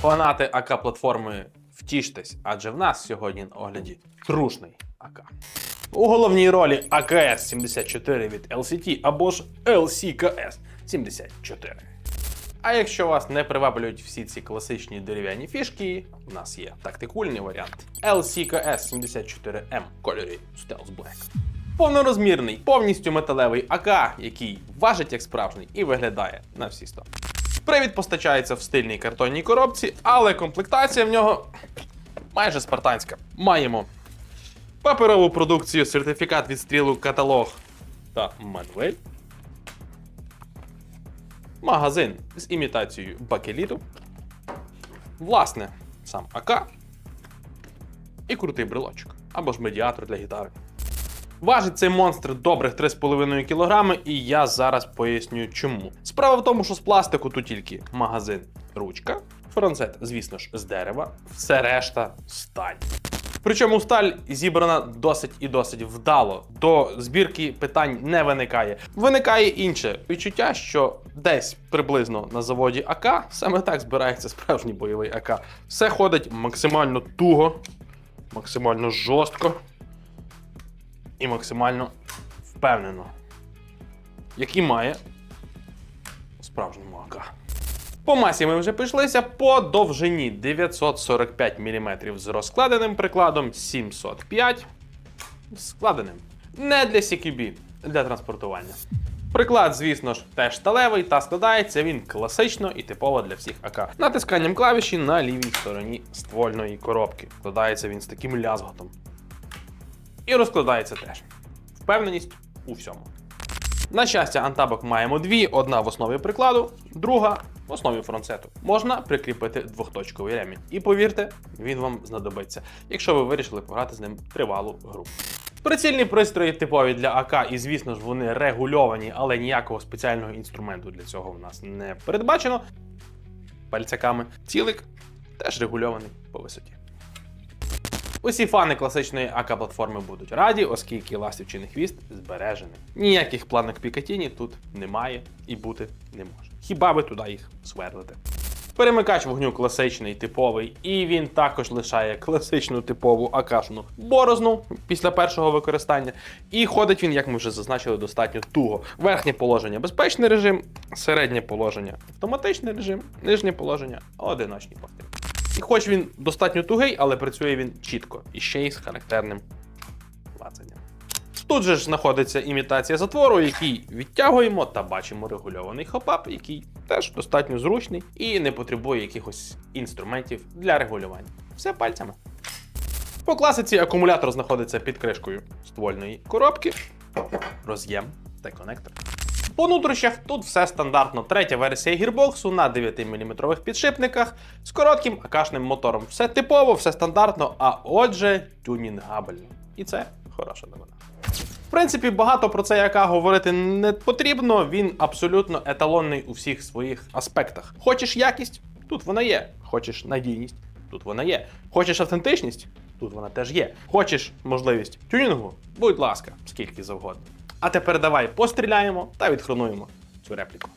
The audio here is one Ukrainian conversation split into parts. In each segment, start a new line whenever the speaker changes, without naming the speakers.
Фанати АК платформи втіштесь, адже в нас сьогодні на огляді трушний АК. У головній ролі АКС 74 від LCT або ж LCKS 74. А якщо вас не приваблюють всі ці класичні дерев'яні фішки, у нас є тактикульний варіант LCKS 74M в кольорі Stealth Black. Повнорозмірний, повністю металевий АК, який важить як справжній і виглядає на всі 100. Привід постачається в стильній картонній коробці, але комплектація в нього майже спартанська. Маємо паперову продукцію, сертифікат відстрілу, каталог та мануель. Магазин з імітацією бакеліту. Власне, сам АК і крутий брелочок або ж медіатор для гітари. Важить цей монстр добрих 3,5 кг, і я зараз поясню чому. Справа в тому, що з пластику тут тільки магазин, ручка, фронцет, звісно ж, з дерева, все решта сталь. Причому сталь зібрана досить і досить вдало. До збірки питань не виникає. Виникає інше відчуття, що десь приблизно на заводі АК саме так збирається справжній бойовий АК. Все ходить максимально туго, максимально жорстко і максимально впевнено, який має у справжньому АК. По масі ми вже пішлися по довжині 945 мм з розкладеним прикладом 705 з складеним. Не для CQB, для транспортування. Приклад, звісно ж, теж сталевий та складається він класично і типово для всіх АК. Натисканням клавіші на лівій стороні ствольної коробки. Складається він з таким лязготом. І розкладається теж. Впевненість у всьому. На щастя, антабок маємо дві: одна в основі прикладу, друга в основі фронтсету. Можна прикріпити двохточковий ремінь. І повірте, він вам знадобиться, якщо ви вирішили пограти з ним тривалу гру. Прицільні пристрої типові для АК, і звісно ж, вони регульовані, але ніякого спеціального інструменту для цього в нас не передбачено. Пальцяками. Цілик теж регульований по висоті. Усі фани класичної АК-платформи будуть раді, оскільки ластівчиний хвіст збережений. Ніяких планок Пікатіні тут немає і бути не може. Хіба ви туди їх сверлите? Перемикач вогню класичний, типовий, і він також лишає класичну типову акашну борозну після першого використання. І ходить він, як ми вже зазначили, достатньо туго. Верхнє положення безпечний режим, середнє положення автоматичний режим, нижнє положення одиночні постріли. І хоч він достатньо тугий, але працює він чітко і ще й з характерним клацанням. Тут же ж знаходиться імітація затвору, який відтягуємо та бачимо регульований хопап, який теж достатньо зручний і не потребує якихось інструментів для регулювання. Все пальцями. По класиці акумулятор знаходиться під кришкою ствольної коробки, роз'єм та конектор. По нутрощах тут все стандартно. Третя версія гірбоксу на 9-мм підшипниках з коротким акашним мотором. Все типово, все стандартно, а отже, тюнінгабельно. І це хороша новина. В принципі, багато про цей АК говорити не потрібно. Він абсолютно еталонний у всіх своїх аспектах. Хочеш якість? Тут вона є. Хочеш надійність? Тут вона є. Хочеш автентичність? Тут вона теж є. Хочеш можливість тюнінгу? Будь ласка, скільки завгодно. А тепер давай постріляємо та відхронуємо цю репліку.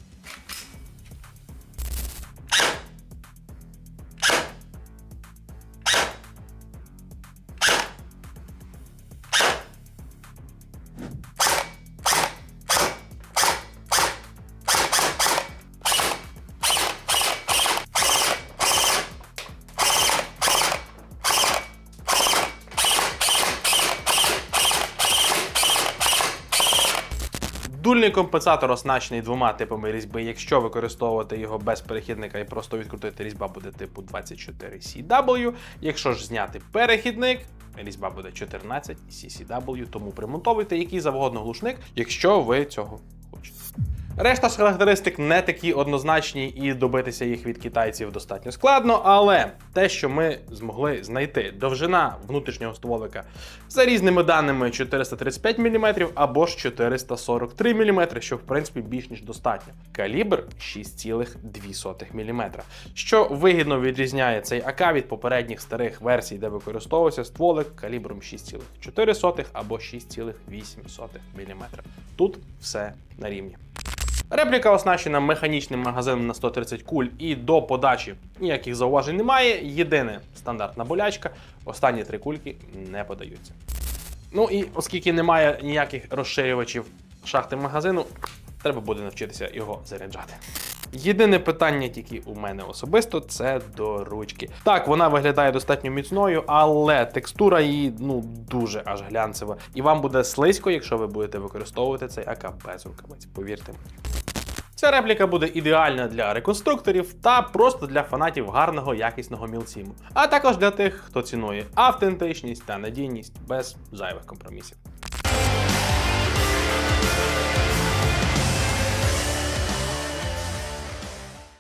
Дульний компенсатор оснащений двома типами різьби. Якщо використовувати його без перехідника і просто відкрутити, різьба буде типу 24CW. Якщо ж зняти перехідник, різьба буде 14 CCW, тому примонтовуйте який завгодно глушник, якщо ви цього. Решта ж характеристик не такі однозначні, і добитися їх від китайців достатньо складно, але те, що ми змогли знайти, довжина внутрішнього стволика за різними даними 435 мм або ж 443 мм, що в принципі більш ніж достатньо. Калібр 6,2 мм, що вигідно відрізняє цей АК від попередніх старих версій, де використовувався стволик калібром 6,4 або 6,8 мм. Тут все на рівні. Репліка оснащена механічним магазином на 130 куль і до подачі ніяких зауважень немає. Єдине стандартна болячка, останні три кульки не подаються. Ну і оскільки немає ніяких розширювачів шахти магазину, треба буде навчитися його заряджати. Єдине питання тільки у мене особисто це до ручки. Так, вона виглядає достатньо міцною, але текстура її ну дуже аж глянцева. І вам буде слизько, якщо ви будете використовувати цей АК без рукавиць, повірте мені. Ця репліка буде ідеальна для реконструкторів та просто для фанатів гарного якісного мілсіму, а також для тих, хто цінує автентичність та надійність без зайвих компромісів.